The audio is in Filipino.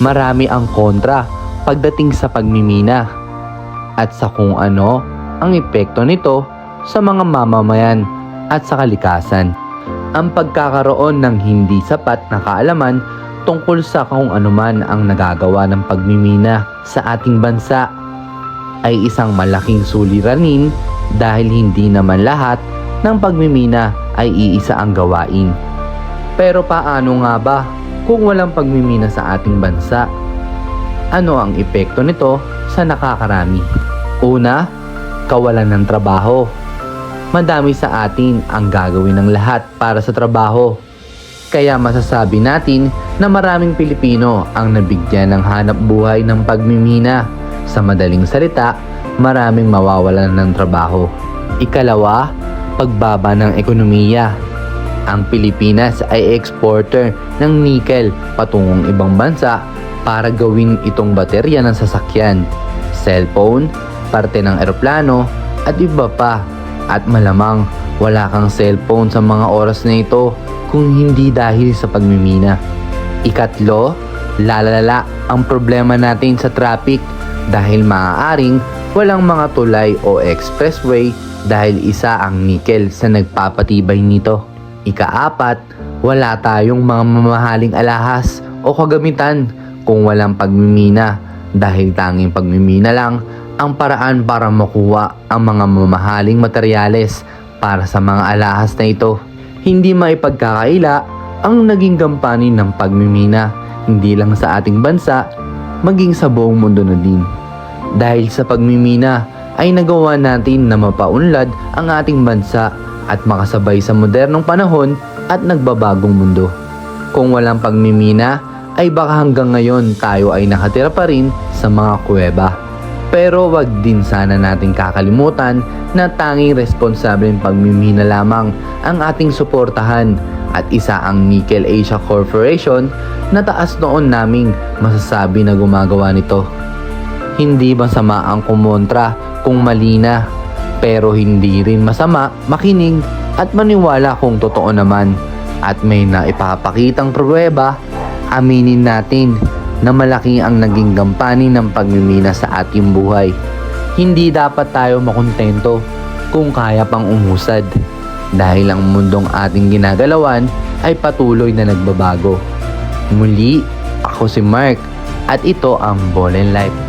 marami ang kontra pagdating sa pagmimina at sa kung ano ang epekto nito sa mga mamamayan at sa kalikasan. Ang pagkakaroon ng hindi sapat na kaalaman tungkol sa kung anuman ang nagagawa ng pagmimina sa ating bansa ay isang malaking suliranin dahil hindi naman lahat ng pagmimina ay iisa ang gawain. Pero paano nga ba kung walang pagmimina sa ating bansa? Ano ang epekto nito sa nakakarami? Una, kawalan ng trabaho. Madami sa atin ang gagawin ng lahat para sa trabaho. Kaya masasabi natin na maraming Pilipino ang nabigyan ng hanap buhay ng pagmimina. Sa madaling salita, maraming mawawalan ng trabaho. Ikalawa, pagbaba ng ekonomiya. Ang Pilipinas ay exporter ng nickel patungong ibang bansa para gawin itong baterya ng sasakyan, cellphone, parte ng eroplano at iba pa. At malamang wala kang cellphone sa mga oras na ito kung hindi dahil sa pagmimina. Ikatlo, lalala ang problema natin sa traffic dahil maaaring walang mga tulay o expressway dahil isa ang nickel sa nagpapatibay nito. Ikaapat, wala tayong mga mamahaling alahas o kagamitan kung walang pagmimina dahil tanging pagmimina lang ang paraan para makuha ang mga mamahaling materyales para sa mga alahas na ito. Hindi maipagkakaila ang naging gampanin ng pagmimina hindi lang sa ating bansa, maging sa buong mundo na din. Dahil sa pagmimina ay nagawa natin na mapaunlad ang ating bansa at makasabay sa modernong panahon at nagbabagong mundo. Kung walang pagmimina ay baka hanggang ngayon tayo ay nakatira pa rin sa mga kuweba. Pero wag din sana natin kakalimutan na tanging responsableng pagmimina lamang ang ating suportahan at isa ang Nickel Asia Corporation na taas noon naming masasabi na gumagawa nito. Hindi masama ang kumontra kung mali na, pero hindi rin masama makinig at maniwala kung totoo naman at may naipapakitang pruweba, aminin natin na malaki ang naging gampani ng pagmimina sa ating buhay. Hindi dapat tayo makontento kung kaya pang umusad dahil ang mundong ating ginagalawan ay patuloy na nagbabago. Muli, ako si Mark at ito ang Ball Life